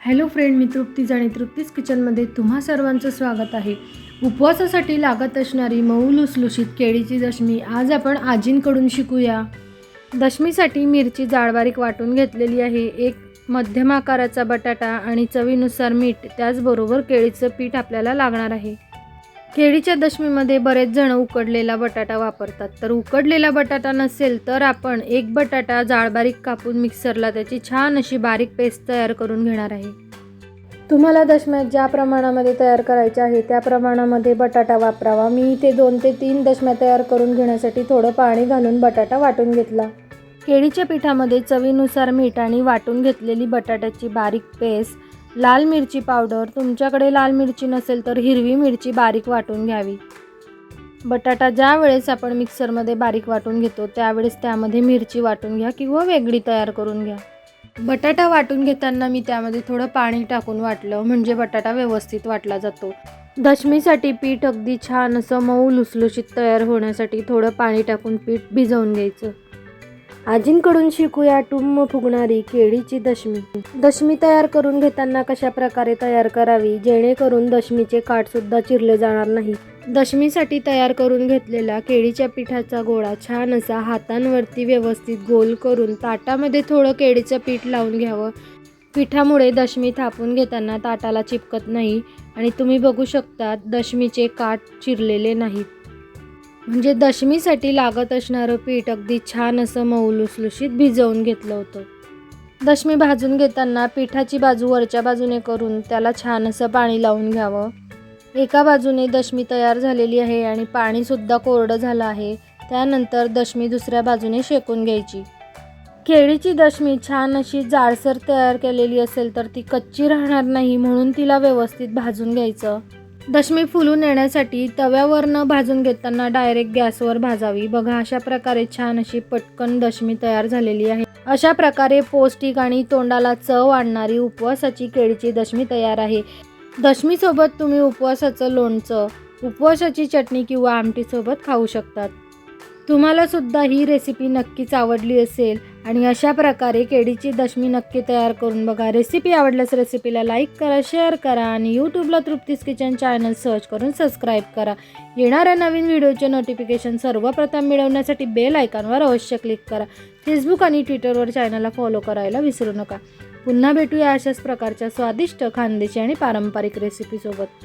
Hello friend मी तृप्तीज आणि तृप्तीज किचनमध्ये तुम्हा सर्वांचं स्वागत आहे. उपवासासाठी लागत असणारी मऊ लुसलुशीत केळीची दशमी आज आपण आजींकडून शिकूया. दशमीसाठी मिरची जाळबारीक वाटून घेतलेली आहे. एक मध्यम आकाराचा बटाटा आणि चवीनुसार मीठ त्याचबरोबर केळीचं पीठ आपल्याला लागणार आहे. केळीच्या दशमीमध्ये बरेच जण उकडलेला बटाटा वापरतात. तर उकडलेला बटाटा नसेल तर आपण एक बटाटा जाळबारीक कापून मिक्सरला त्याची छान अशी बारीक पेस्ट तयार करून घेणार आहे. तुम्हाला दशम्यात ज्या प्रमाणामध्ये तयार करायचे आहे त्या प्रमाणामध्ये बटाटा वापरावा. मी इथे दोन ते तीन दशम्या तयार करून घेण्यासाठी थोडं पाणी घालून बटाटा वाटून घेतला. केळीच्या पिठामध्ये चवीनुसार मीठ आणि वाटून घेतलेली बटाट्याची बारीक पेस्ट लाल मिरची पावडर तुमच्याकडे लाल मिरची नसेल तर हिरवी मिरची बारीक वाटून घ्यावी. बटाटा ज्या वेळेस आपण मिक्सरमध्ये बारीक वाटून घेतो त्यावेळेस त्यामध्ये मिरची वाटून घ्या किंवा वेगळी तयार करून घ्या. बटाटा वाटून घेताना मी त्यामध्ये थोडं पाणी टाकून वाटलं म्हणजे बटाटा व्यवस्थित वाटला जातो. दशमीसाठी पीठ अगदी छान असं मऊ लुसलुशीत तयार होण्यासाठी थोडं पाणी टाकून पीठ भिजवून घ्यायचं. आजींकडून शिकूया टुम्म फुगणारी केळीची दशमी. दशमी तयार करून घेताना कशा प्रकारे तयार करावी? जेणेकरून दशमीचे काठसुद्धा चिरले जाणार नाही. दशमीसाठी तयार करून घेतलेला केळीच्या पिठाचा गोळा छान असा हातांवरती व्यवस्थित गोल करून ताटामध्ये थोडं केळीचं पीठ लावून घ्यावं. पिठामुळे दशमी थापून घेताना ताटाला चिपकत नाही. आणि तुम्ही बघू शकता दशमीचे काठ चिरलेले नाहीत. म्हणजे दशमीसाठी लागत असणारं पीठ अगदी छान असं मऊ लुसलुशीत भिजवून घेतलं होतं. दशमी भाजून घेताना पिठाची बाजू वरच्या बाजूने करून त्याला छान असं पाणी लावून घ्यावं. एका बाजूने दशमी तयार झालेली आहे आणि पाणीसुद्धा कोरडं झालं आहे. त्यानंतर दशमी दुसऱ्या बाजूने शेकून घ्यायची. केळीची दशमी छान अशी जाडसर तयार केलेली असेल तर ती कच्ची राहणार नाही म्हणून तिला व्यवस्थित भाजून घ्यायचं. दशमी फुलून येण्यासाठी तव्यावर न भाजून घेताना डायरेक्ट गॅसवर भाजावी. बघा अशा प्रकारे छान अशी पटकन दशमी तयार झालेली आहे. अशा प्रकारे पौष्टिक आणि तोंडाला चव आणणारी उपवासाची केळीची दशमी तयार आहे. दशमीसोबत तुम्ही उपवासाचं लोणचं उपवासाची चटणी किंवा आमटीसोबत खाऊ शकतात. तुम्हाला सुद्धा ही रेसिपी नक्कीच आवडली असेल आणि अशा प्रकारे केळीची दशमी नक्की तयार करून बघा. रेसिपी आवडल्यास रेसिपीला लाईक करा शेअर करा आणि यूट्यूबला तृप्तीस किचन चॅनल सर्च करून सबस्क्राईब करा. येणाऱ्या नवीन व्हिडिओचे नोटिफिकेशन सर्वप्रथम मिळवण्यासाठी बेल आयकॉनवर अवश्य क्लिक करा. फेसबुक आणि ट्विटरवर चॅनलला फॉलो करायला विसरू नका. पुन्हा भेटूया अशाच प्रकारच्या स्वादिष्ट खानदेशी आणि पारंपरिक रेसिपीसोबत